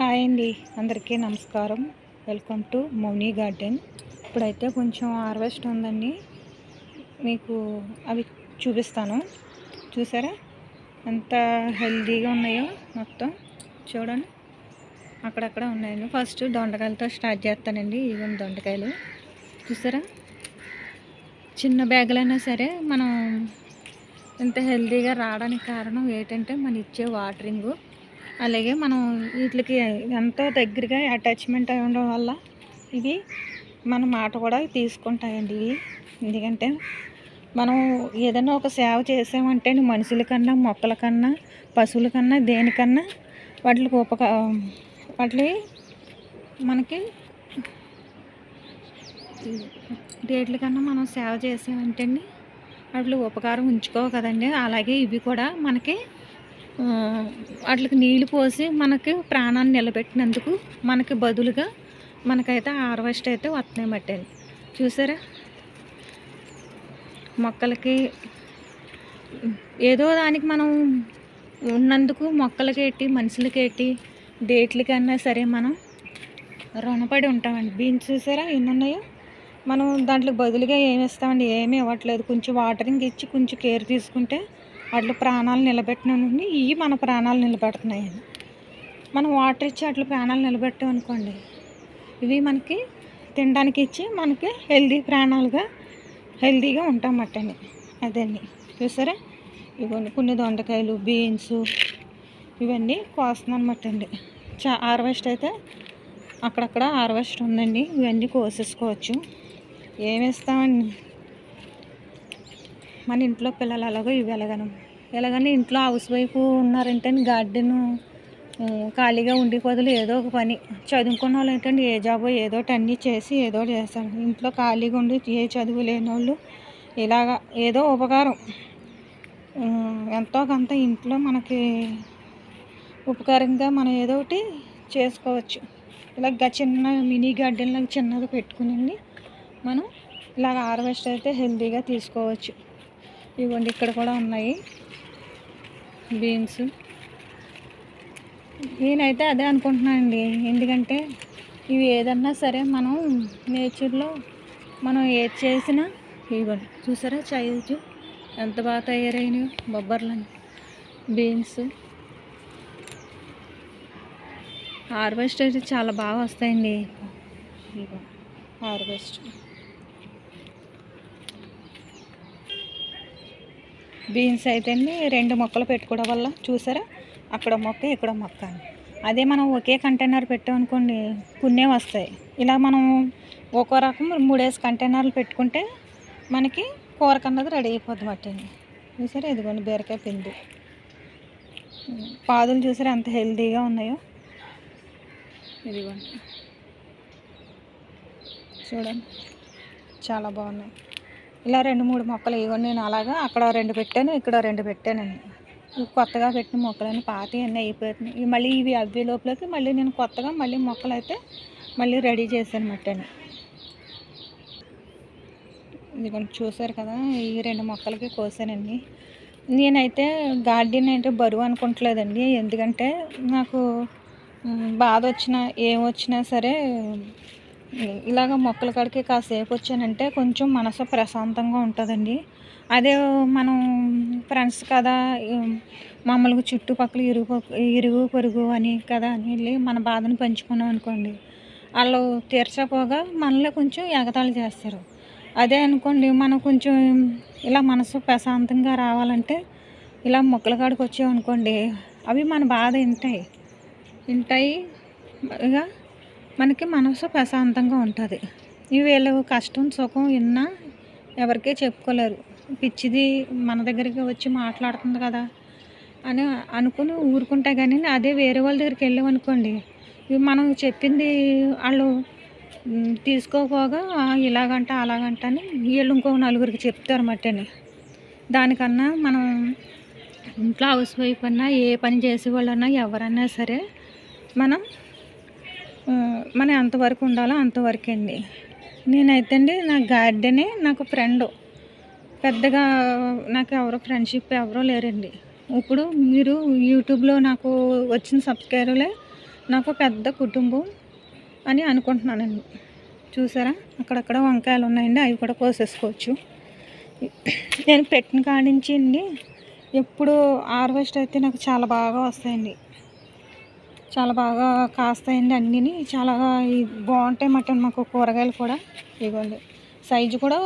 Hi అండి అందరికీ నమస్కారం. వెల్కమ్ టు మౌనీ గార్డెన్ ఇప్పుడైతే కొంచెం హార్వెస్ట్ ఉందండి. మీకు అవి చూపిస్తాను. చూసారా? ఎంత హెల్దీగా ఉన్నాయో మొత్తం. చూడండి. అక్కడక్కడ ఉన్నాయండి. ఫస్ట్ దొండకాయలతో స్టార్ట్ చేస్తానండి. ఇవన్నీ దొండకాయలు. చూసారా? చిన్న బ్యాగులైనా సరే మనం ఇంత హెల్తీగా రావడానికి కారణం ఏంటంటే మన ఇచ్చే వాటరింగు అలాగే మనం వీటికి ఎంతో దగ్గరగా అటాచ్మెంట్ అయి ఉండడం వల్ల ఇవి మన మాట కూడా తీసుకుంటాయండి ఇవి. ఎందుకంటే మనం ఏదైనా ఒక సేవ చేసామంటే మనుషుల కన్నా మొక్కల కన్నా పశువుల కన్నా దేనికన్నా వాటికి ఉపక వాటి మనకి దేట్ల కన్నా మనం సేవ చేసామంటే అండి వాటికి ఉపకారం ఉంచుకో కదండి. అలాగే ఇవి కూడా మనకి వాటికి నీళ్ళు పోసి మనకి ప్రాణాన్ని నిలబెట్టినందుకు మనకి బదులుగా మనకైతే హార్వెస్ట్ అయితే వస్తున్నాయి మట్టండి చూసారా? మొక్కలకి ఏదో దానికి మనం ఉన్నందుకు మొక్కలకేటి మనుషులకేటి డేట్లకన్నా సరే మనం రుణపడి ఉంటామండి. బీన్స్ చూసారా? ఎన్ని ఉన్నాయో? మనం దాంట్లో బదులుగా ఏమి ఇస్తామండి ఏమీ ఇవ్వట్లేదు. కొంచెం వాటరింగ్ ఇచ్చి కొంచెం కేర్ తీసుకుంటే అట్లు ప్రాణాలు నిలబెట్టినండి ఇవి మన ప్రాణాలు నిలబెడుతున్నాయండి మనం వాటర్ ఇచ్చి అట్లు ప్రాణాలు నిలబెట్టాం అనుకోండి ఇవి మనకి తినడానికి ఇచ్చి మనకి హెల్దీ ప్రాణాలుగా హెల్దీగా ఉంటామట్టండి అదండి. చూసారా? ఇవన్నీ కొన్ని దొండకాయలు బీన్స్ ఇవన్నీ కోస్తున్నానమాట అండి. చా హార్వెస్ట్ అయితే అక్కడక్కడ హార్వెస్ట్ ఉందండి. ఇవన్నీ కోసేసుకోవచ్చు. ఏమి ఇస్తామండి మన ఇంట్లో పిల్లలు అలాగో ఇవి ఎలాగను. ఎలాగని ఇంట్లో హౌస్ వైఫ్ ఉన్నారంటే గార్డెన్ ఖాళీగా ఉండిపోదులు ఏదో ఒక పని. చదువుకున్న వాళ్ళు ఏంటంటే ఏ జాబో ఏదో అన్నీ చేసి ఏదో చేస్తారు. ఇంట్లో ఖాళీగా ఉండి ఏ చదువు లేని వాళ్ళు ఇలాగా ఏదో ఉపకారం. ఎంతో కొంత ఇంట్లో మనకి ఉపకారంగా మనం ఏదో ఒకటి చేసుకోవచ్చు. ఇలా చిన్న మినీ గార్డెన్లాగా చిన్నది పెట్టుకుని మనం ఇలాగ హార్వెస్ట్ అయితే హెల్తీగా తీసుకోవచ్చు. ఇవ్వండి ఇక్కడ కూడా ఉన్నాయి. బీన్స్. నేనైతే అదే అనుకుంటున్నాను అండి. ఎందుకంటే ఇవి ఏదన్నా సరే మనం నేచర్లో మనం ఏది చేసినా ఇవ్వండి చూసారా చైజు? ఎంత బాగా తయారైనవి బొబ్బర్లని. బీన్స్. హార్వెస్ట్ అయితే చాలా బాగా వస్తాయండి. హార్వెస్ట్. బీన్స్ అయితే రెండు మొక్కలు పెట్టుకోవడం వల్ల చూసారా? అక్కడ మొక్క ఇక్కడ మొక్క అదే మనం ఒకే కంటైనర్ పెట్టామనుకోండి కొన్నే వస్తాయి. ఇలా మనం ఒక్కో రకం మూడేసి కంటైనర్లు పెట్టుకుంటే మనకి కూర కన్నది రెడీ అయిపోద్ది మట్టండి చూసారా? ఇదిగోండి బీరకాయ పిండి. పాదులు చూసారా ఎంత హెల్తీగా ఉన్నాయో? ఇదిగోండి. చూడండి. చాలా బాగున్నాయి. ఇలా రెండు మూడు మొక్కలు ఇవ్వండి నేను అలాగా అక్కడ రెండు పెట్టాను ఇక్కడ రెండు పెట్టానండి కొత్తగా పెట్టిన మొక్కలని పాత అన్నీ అయిపోతున్నాయి. మళ్ళీ ఇవి అవ్వే లోపలికి మళ్ళీ నేను కొత్తగా మళ్ళీ మొక్కలు అయితే మళ్ళీ రెడీ చేశాను మట్టని. ఇది కొంచెం చూసారు కదా ఈ రెండు మొక్కలకి కోసానండి నేనైతే గార్డెన్ అంటే బరువు అనుకుంటలేదండి ఎందుకంటే నాకు బాధ వచ్చినా ఏమొచ్చినా సరే ఇలాగ మొక్కల కాడికి కాసేపు వచ్చానంటే కొంచెం మనసు ప్రశాంతంగా ఉంటుందండి. అదే మనం ఫ్రెండ్స్ కదా మామూలుగా చుట్టుపక్కల ఇరుగు ఇరుగు పొరుగు అని కదా అని వెళ్ళి మన బాధను పంచుకున్నాం అనుకోండి వాళ్ళు తీర్చపోగా మనలో కొంచెం ఎగతాళి చేస్తారు. అదే అనుకోండి మనం కొంచెం ఇలా మనసు ప్రశాంతంగా రావాలంటే ఇలా మొక్కల కాడికి వచ్చామనుకోండి అవి మన బాధ వింటాయి వింటాయి ఇక మనకి మనసు ప్రశాంతంగా ఉంటుంది. వీళ్ళు కష్టం సుఖం విన్నా ఎవరికీ చెప్పుకోలేరు. పిచ్చిది మన దగ్గరికి వచ్చి మాట్లాడుతుంది కదా అని అనుకుని ఊరుకుంటే కానీ అదే వేరే వాళ్ళ దగ్గరికి వెళ్ళామనుకోండి ఇవి మనం చెప్పింది వాళ్ళు తీసుకోపోగా ఇలాగంట అలాగంట అని వీళ్ళు ఇంకో నలుగురికి చెప్తారు మట్టని. దానికన్నా మనం ఇంట్లో హౌస్ వైఫ్ అన్నా ఏ పని చేసేవాళ్ళన్నా ఎవరన్నా సరే మనం మనం అంతవరకు ఉండాలో? అంతవరకు అండి. నేనైతే అండి నా గార్డెనే నాకు ఫ్రెండ్. పెద్దగా నాకు ఎవరో ఫ్రెండ్షిప్ ఎవరో లేరండి. ఇప్పుడు మీరు యూట్యూబ్లో నాకు వచ్చిన సబ్స్క్రైబర్లే నాకు పెద్ద కుటుంబం అని అనుకుంటున్నానండి. చూసారా? అక్కడక్కడ వంకాయలు ఉన్నాయండి అవి కూడా కోసేసుకోవచ్చు. నేను పెట్టిన కాడ నుంచి అండి ఎప్పుడు హార్వెస్ట్ అయితే నాకు చాలా బాగా వస్తాయండి. చాలా బాగా కాస్తాయండి అన్నీ చాలా బాగుంటాయి మటన్ మాకు కూరగాయలు కూడా. ఇవ్వండి సైజు కూడా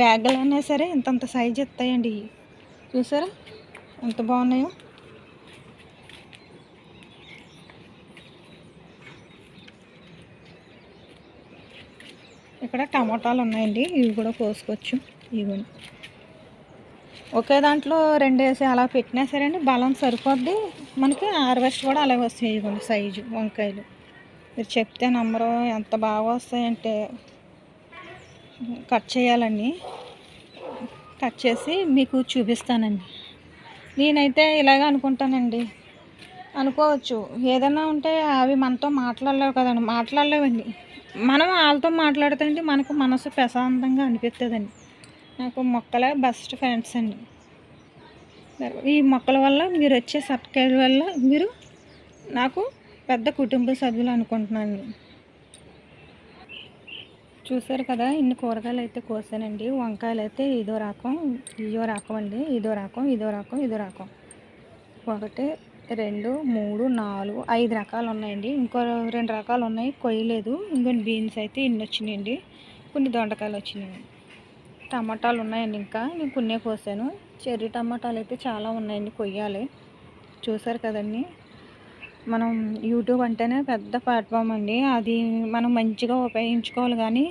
బ్యాగులు అయినా సరే ఇంతంత సైజు ఇస్తాయండి. చూసారా? ఎంత బాగున్నాయో. ఇక్కడ టమాటాలు ఉన్నాయండి. ఇవి కూడా కోసుకోవచ్చు. ఇవ్వండి ఒకే దాంట్లో రెండు వేసి అలా పెట్టినా సరే అండి బలం సరిపోద్ది. మనకి హార్వెస్ట్ కూడా అలాగే వస్తాయి ఇవ్వండి సైజు వంకాయలు. మీరు చెప్తే నంబరు ఎంత బాగా వస్తాయంటే కట్ చేయాలండి. కట్ చేసి మీకు చూపిస్తానండి. నేనైతే ఇలాగ అనుకుంటానండి. అనుకోవచ్చు. ఏదైనా ఉంటే అవి మనతో మాట్లాడలేవు కదండి మాట్లాడలేవండి. మనం వాళ్ళతో మాట్లాడుతుంటే మనకు మనసు ప్రశాంతంగా అనిపిస్తుందండి నాకు మొక్కల బెస్ట్ ఫ్రెండ్స్ అండి. ఈ మొక్కల వల్ల మీరు వచ్చే సబ్స్క్రైబ్ వల్ల మీరు నాకు పెద్ద కుటుంబ సభ్యులు అనుకుంటున్నాను. చూసారు కదా ఇన్ని కూరగాయలు అయితే కోసానండి. వంకాయలు అయితే ఇదో రకం ఇదో రకం అండి. ఇదో రకం ఇదో రకం ఇదో రకం. ఒకటి రెండు మూడు నాలుగు ఐదు రకాలు ఉన్నాయండి. ఇంకో రెండు రకాలు ఉన్నాయి. కొయ్యలేదు. ఇంకొన్ని బీన్స్ అయితే ఇన్ని వచ్చినాయండి. కొన్ని దొండకాయలు వచ్చినాయి. టమాటాలు ఉన్నాయండి ఇంకా. నేను కొన్నే కోసాను. చెర్రీ టమాటాలు అయితే చాలా ఉన్నాయండి కొయ్యాలి. చూసారు కదండి. మనం యూట్యూబ్ అంటేనే పెద్ద ప్లాట్ఫామ్ అండి. అది మనం మంచిగా ఉపయోగించుకోవాలి కానీ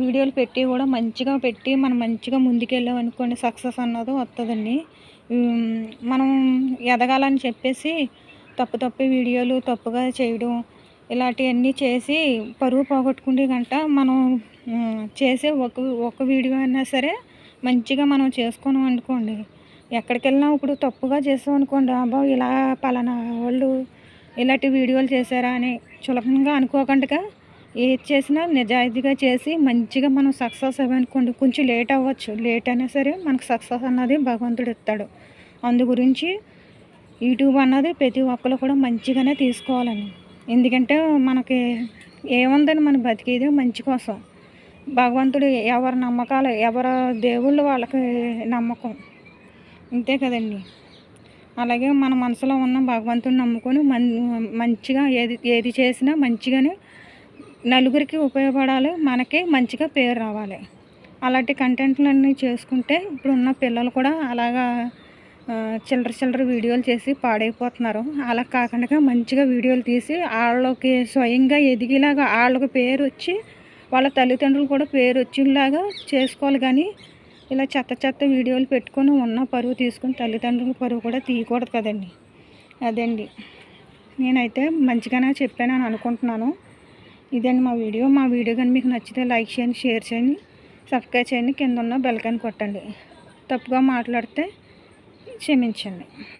వీడియోలు పెట్టి కూడా మంచిగా పెట్టి మనం మంచిగా ముందుకెళ్ళాం అనుకోండి సక్సెస్ అన్నది వస్తుందండి మనం ఎదగాలని చెప్పేసి తప్పు తప్పు వీడియోలు తప్పుగా చేయడం ఇలాంటివన్నీ చేసి పరువు పోగొట్టుకుంటే గంట మనం చేసే ఒక ఒక వీడియో అయినా సరే మంచిగా మనం చేసుకున్నాం అనుకోండి ఎక్కడికి వెళ్ళినా ఇప్పుడు తప్పుగా చేసాం అనుకోండి అబ్బా ఇలా పలానా వాళ్ళు ఇలాంటి వీడియోలు చేశారా అని చులకంగా అనుకోకుండా ఏది చేసినా నిజాయితీగా చేసి మంచిగా మనం సక్సెస్ అవ్వనుకోండి. కొంచెం లేట్ అవ్వచ్చు. లేట్ అయినా సరే మనకు సక్సెస్ అన్నది భగవంతుడు ఇస్తాడు. అందు గురించి యూట్యూబ్ అన్నది ప్రతి ఒక్కరు కూడా మంచిగానే తీసుకోవాలని ఎందుకంటే మనకి ఏముందని మనం బతికేది మంచి కోసం. భగవంతుడు ఎవరి నమ్మకాలు ఎవరి దేవుళ్ళు వాళ్ళకి నమ్మకం. ఇంతే కదండి. అలాగే మన మనసులో ఉన్న భగవంతుని నమ్ముకొని మన్ మంచిగా ఏది ఏది చేసినా మంచిగానే నలుగురికి ఉపయోగపడాలి మనకి మంచిగా పేరు రావాలి. అలాంటి కంటెంట్లన్నీ చేసుకుంటే ఇప్పుడున్న పిల్లలు కూడా అలాగా చిల్లర చిల్లర వీడియోలు చేసి పాడైపోతున్నారు. అలా కాకుండా మంచిగా వీడియోలు తీసి వాళ్ళకి స్వయంగా ఎదిగేలాగా వాళ్ళకి పేరు వచ్చి వాళ్ళ తల్లిదండ్రులు కూడా పేరు వచ్చేలాగా చేసుకోవాలి. కానీ ఇలా చెత్త చెత్త వీడియోలు పెట్టుకొని ఉన్న పరువు తీసుకుని తల్లిదండ్రుల పరువు కూడా తీయకూడదు కదండి. అదండి. నేనైతే మంచిగానే చెప్పాను అని అనుకుంటున్నాను. ఇదండి మా వీడియో. మా వీడియో కానీ మీకు నచ్చితే లైక్ చేయండి షేర్ చేయండి సబ్స్క్రైబ్ చేయండి. కింద ఉన్న బెల్కని కొట్టండి. తప్పుగా మాట్లాడితే క్షమించండి.